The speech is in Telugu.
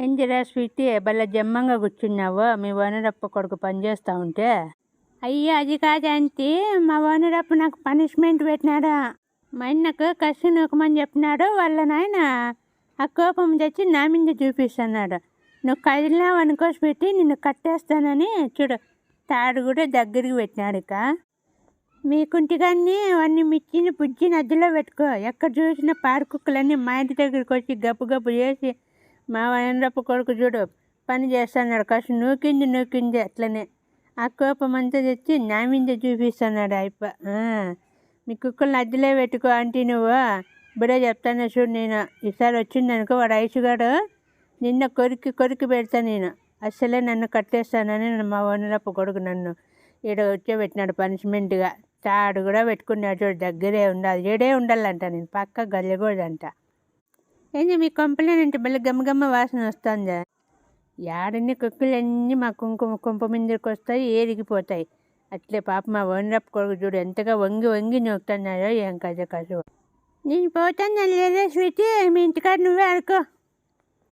ఏంటిరా స్వీటీ? భలే జమ్మంగా కూర్చున్నావు. మీ ఓనరప్ప కొడుకు పని చేస్తా ఉంటే. అయ్యో అది కాదంటీ మా ఓనరప్ప నాకు పనిష్మెంట్ పెట్టినాడు? మా అన్నకు కసి నూకమని చెప్పినాడు వాళ్ళ నాయన. ఆ కోపం తెచ్చి నా మీద చూపిస్తున్నాడు. నువ్వు కదిలినావు అనుకో స్వీటీ నిన్ను కట్టేస్తానని చూడు. తాడు కూడా దగ్గరికి పెట్టినాడు ఇక. మీకుంటిగాన్ని అవన్నీ మిచ్చిని పుజ్జి నదిలో పెట్టుకో. ఎక్కడ చూసినా పారుకుక్కలన్నీ మా ఇంటి దగ్గరికి వచ్చి గప్పు గప్పు చేసి మా వనరప్ప కొడుకు చూడు పని చేస్తున్నాడు కాస్త నూకింది నూకింది అట్లనే. ఆ కోపమంతా తెచ్చి నా మీద చూపిస్తున్నాడు అయ్యప్ప మీ కుక్కల్ని అద్దెలో పెట్టుకో అంటే నువ్వు. ఇప్పుడే చెప్తాను చూడు నేను. ఈసారి వచ్చిందనుకో వాడు ఐసుగాడు. నిన్న కొరికి కొరికి పెడతా నేను. అసలే నన్ను కట్టేస్తానని మా ఓనరప్ప కొడుకు నన్ను ఈడ వచ్చేబెట్టినాడు పనిష్మెంట్గా. తాడు కూడా పెట్టుకున్నాడు చూడు దగ్గరే ఉండాలి. ఈడే ఉండాలంట నేను పక్క గల్లెకూడదంట ఏంది మీ కంప్లైంట్ అంటే మళ్ళీ గమ్మగమ్మ వాసన వస్తుందా? యాడన్ని కుక్కలన్నీ మా కుంకుమ కుంప మీదకి వస్తాయి ఏరిగిపోతాయి. అట్లే పాప మా వండ్రప్ కొడుకు చూడు ఎంతగా వంగి వంగి నొక్కుతున్నారో ఏం కథ కసు నేను పోతాను లేదా స్వీటీ మీ ఇంటికాడ నువ్వే ఆడుకో.